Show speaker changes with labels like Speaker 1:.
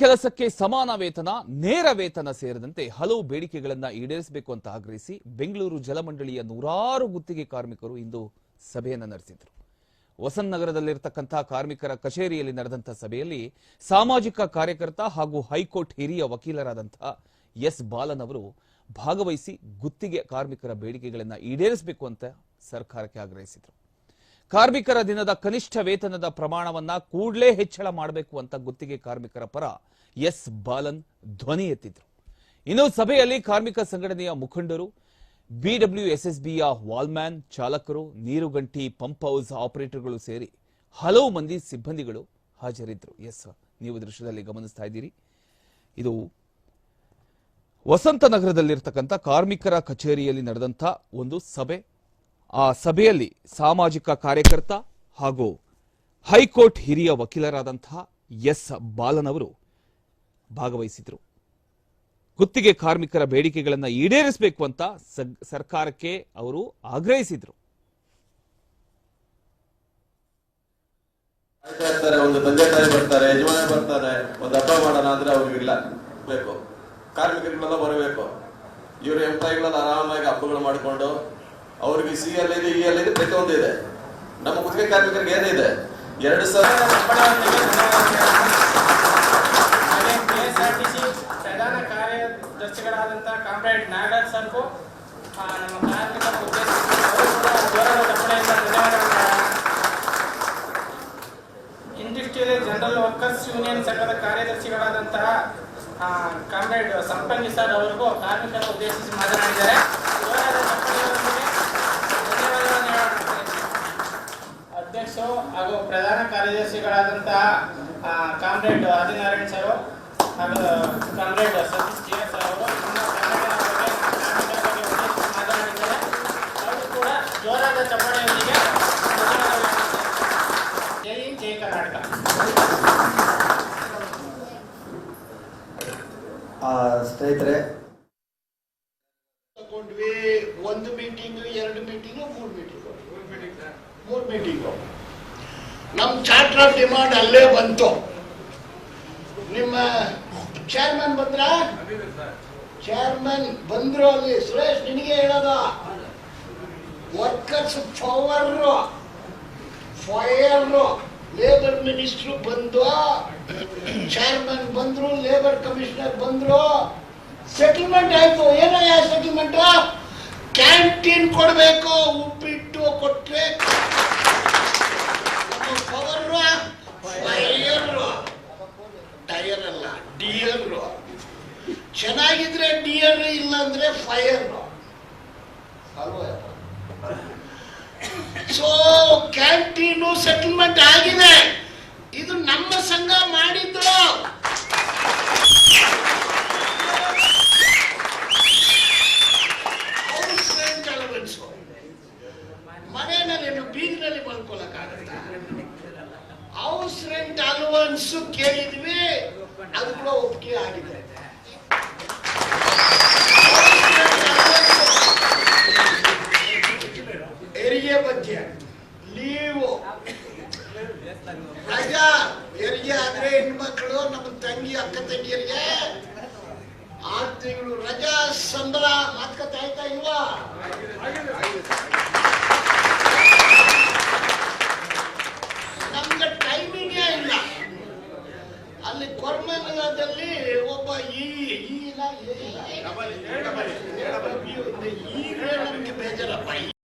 Speaker 1: ಕೆಲಸಕ್ಕೆ ಸಮಾನ ವೇತನ, ನೇರ ವೇತನ ಸೇರಿದಂತೆ ಹಲವು ಬೇಡಿಕೆಗಳನ್ನ ಈಡೇರಿಸಬೇಕು ಅಂತ ಆಗ್ರಹಿಸಿ ಬೆಂಗಳೂರು ಜಲಮಂಡಳಿಯ ನೂರಾರು ಗುತ್ತಿಗೆ ಕಾರ್ಮಿಕರು ಇಂದು ಸಭೆಯನ್ನು ನಡೆಸಿದ್ರು. ವಸಂತ್ ನಗರದಲ್ಲಿರತಕ್ಕಂತಹ ಕಾರ್ಮಿಕರ ಕಚೇರಿಯಲ್ಲಿ ನಡೆದಂಥ ಸಭೆಯಲ್ಲಿ ಸಾಮಾಜಿಕ ಕಾರ್ಯಕರ್ತ ಹಾಗೂ ಹೈಕೋರ್ಟ್ ಹಿರಿಯ ವಕೀಲರಾದಂಥ ಎಸ್ ಬಾಲನ್ ಅವರು ಭಾಗವಹಿಸಿ ಗುತ್ತಿಗೆ ಕಾರ್ಮಿಕರ ಬೇಡಿಕೆಗಳನ್ನು ಈಡೇರಿಸಬೇಕು ಅಂತ ಸರ್ಕಾರಕ್ಕೆ ಆಗ್ರಹಿಸಿದರು. ಕಾರ್ಮಿಕರ ದಿನದ ಕನಿಷ್ಠ ವೇತನದ ಪ್ರಮಾಣವನ್ನ ಕೂಡಲೇ ಹೆಚ್ಚಳ ಮಾಡಬೇಕು ಅಂತ ಗುತ್ತಿಗೆ ಕಾರ್ಮಿಕರ ಪರ ಎಸ್ ಬಾಲನ್ ಧ್ವನಿ ಎತ್ತಿದ್ರು. ಇನ್ನು ಸಭೆಯಲ್ಲಿ ಕಾರ್ಮಿಕ ಸಂಘಟನೆಯ ಮುಖಂಡರು ಬಿಡಬ್ಲ್ಯೂಎಸ್ಎಸ್ಬಿಯ ವಾಲ್ಮ್ಯಾನ್ ಚಾಲಕರು, ನೀರುಗಂಟಿ ಪಂಪ್ ಹೌಸ್ ಆಪರೇಟರ್ಗಳು ಸೇರಿ ಹಲವು ಮಂದಿ ಸಿಬ್ಬಂದಿಗಳು ಹಾಜರಿದ್ದರು ಎಸ್, ನೀವು ದೃಶ್ಯದಲ್ಲಿ ಗಮನಿಸ್ತಾ ಇದ್ದೀರಿ. ಇದು ವಸಂತ ನಗರದಲ್ಲಿರ್ತಕ್ಕಂಥ ಕಾರ್ಮಿಕರ ಕಚೇರಿಯಲ್ಲಿ ನಡೆದಂಥ ಒಂದು ಸಭೆ. ಆ ಸಭೆಯಲ್ಲಿ ಸಾಮಾಜಿಕ ಕಾರ್ಯಕರ್ತ ಹಾಗೂ ಹೈಕೋರ್ಟ್ ಹಿರಿಯ ವಕೀಲರಾದಂತಹ ಎಸ್ ಬಾಲನ್ ಅವರು ಭಾಗವಹಿಸಿದ್ರು. ಗುತ್ತಿಗೆ ಕಾರ್ಮಿಕರ ಬೇಡಿಕೆಗಳನ್ನು ಈಡೇರಿಸಬೇಕು ಅಂತ ಸರ್ಕಾರಕ್ಕೆ ಅವರು ಆಗ್ರಹಿಸಿದರು.
Speaker 2: ಒಂದು ತಂದೆ ತಾಯಿ ಬರ್ತಾರೆ ಯಜಮಾನ ಬರ್ತಾರೆ, ಒಂದು ಹಬ್ಬ ಮಾಡೋಣ ಅಂದ್ರೆ ಅವ್ರಿಗಿಲ್ಲ ಬೇಕು. ಕಾರ್ಮಿಕರುಗಳೆಲ್ಲ ಬರಬೇಕು. ಇವರು ಎಂಪ್ಲಾಯಿಗಳೆಲ್ಲ ಆರಾಮಾಗಿ ಹಬ್ಬಗಳು ಮಾಡಿಕೊಂಡು ಅವ್ರಿಗೆ ಸಿ ಎಲ್ ಇದೆ ಇ ಎಲ್ ಇದೆ ಪ್ರತಿಯೊಂದು ಇದೆ. ನಮ್ಮ ಗುತ್ತಿಗೆ ಕಾರ್ಮಿಕರಿಗೆ ಏನಿದೆ ಎರಡು ಸಾವಿರ
Speaker 3: ಪ್ರಧಾನ ಕಾರ್ಯದರ್ಶಿಗಳಾದಂಥ ಕಾಮ್ರೇಡ್ ನಾಗರಾಜ್ ಸರ್ಗೂ ಆ, ನಮ್ಮ ಧನ್ಯವಾದಗಳನ್ನ ಇಂಡಸ್ಟ್ರಿಯಲ್ ಜನರಲ್ ವರ್ಕರ್ಸ್ ಯೂನಿಯನ್ ಸಂಘದ ಕಾರ್ಯದರ್ಶಿಗಳಾದಂತಹ ಕಾಮ್ರೇಡ್ ಸಂಪಂಗಿ ಸರ್ ಅವರಿಗೂ ಕಾರ್ಮಿಕರ ಉದ್ದೇಶಿಸಿ ಮಾತನಾಡಿದ್ದಾರೆ ಜೋರಾದ ಚಪ್ಪಳೆಯೊಂದಿಗೆ ಧನ್ಯವಾದಗಳನ್ನು ಹೇಳೋಣ ಅಧ್ಯಕ್ಷರು ಹಾಗೂ ಪ್ರಧಾನ ಕಾರ್ಯದರ್ಶಿಗಳಾದಂತಹ ಕಾಮ್ರೇಡ್ ಆದಿನಾರಾಯಣ್ ಸರ್ ಹಾಗೂ ಕಾಮ್ರೇಡ್ ಸತೀಶ್ ಜಿ ಎಸ್ ಅವರು ಮಾತನಾಡಿದ್ದಾರೆ ಅವರು ಕೂಡ ಜೋರಾದ ಚಪ್ಪಾಳೆಯೊಂದಿಗೆ ಜೈ ಜೈ ಕರ್ನಾಟಕ.
Speaker 4: ಆ, ಸ್ನೇಹಿತರೆ.
Speaker 5: ಒಂದು ಮೀಟಿಂಗ್ ಎರಡು ಮೀಟಿಂಗ್ ಮೂರು ಮೀಟಿಂಗ್ ಮೂರು ಮೀಟಿಂಗು ನಮ್ಮ ಚಾರ್ಟರ್ ಆಫ್ ಡಿಮಾಂಡ್ ಅಲ್ಲೇ ಬಂತು. ನಿಮ್ಮ ಚೇರ್ಮನ್ ಬಂದ್ರ? ಚೇರ್ಮನ್ ಬಂದ್ರು ಅಲ್ಲಿ. ಸುರೇಶ್, ನಿನಗೆ ಹೇಳೋದ? Workers power fire labour minister ಬಂದು ಚೇರ್ಮನ್ ಬಂದ್ರು ಲೇಬರ್ ಕಮಿಷನರ್ ಬಂದ್ರು. ಸೆಟಲ್ಮೆಂಟ್ ಆಯ್ತು. ಏನಯ್ಯ ಸೆಟಲ್ಮೆಂಟ್ ಕ್ಯಾಂಟೀನ್ ಕೊಡಬೇಕು ಉಪ್ಪಿಟ್ಟು ಕೊಟ್ರೆ ಪವರ್ ಫೈರ್ ಟೈರ್ ಅಲ್ಲ ಡಿಯರ್ ಚೆನ್ನಾಗಿದ್ರೆ ಡಿಯರ್ ಇಲ್ಲ ಅಂದ್ರೆ ಫೈರ್ ಸೊ ಕ್ಯಾಂಟೀನು ಸೆಟಲ್ಮೆಂಟ್ ಆಗಿದೆ. ಇದು ನಮ್ಮ ಸಂಘ ಮಾಡಿದ್ರು ಮನೆಯಲ್ಲಿ ಬೀದಿನಲ್ಲಿ ಮಲ್ಕೊಳಕ್ಕಾಗತ್ತ? ಹೌಸ್ ರೆಂಟ್ ಅಲವೆನ್ಸ್ ಕೇಳಿದ್ವಿ. ಅದು ಕೂಡ ಒಪ್ಪಿಗೆ ಆಗಿದೆ ಹೆರಿಗೆ ಬಗ್ಗೆ ನೀವು ರಜಾ, ಹೆರಿಗೆ ಆದ್ರೆ ಹೆಣ್ಮಕ್ಳು, ನಮ್ಮ ತಂಗಿ, ಅಕ್ಕ ತಂಗಿಯರಿಗೆ ಆರು ತಿಂಗಳು ರಜಾ, ಸಂಬಳ, ಮಾತುಕತೆ ಆಯ್ತಾ ಇಲ್ವಾ? ನಮ್ಗೆ ಟೈಮಿಂಗೇ ಇಲ್ಲ. ಅಲ್ಲಿ ಕೊರ್ಮಂಗಲದಲ್ಲಿ ಒಬ್ಬ ಈ ನಮಗೆ ಈ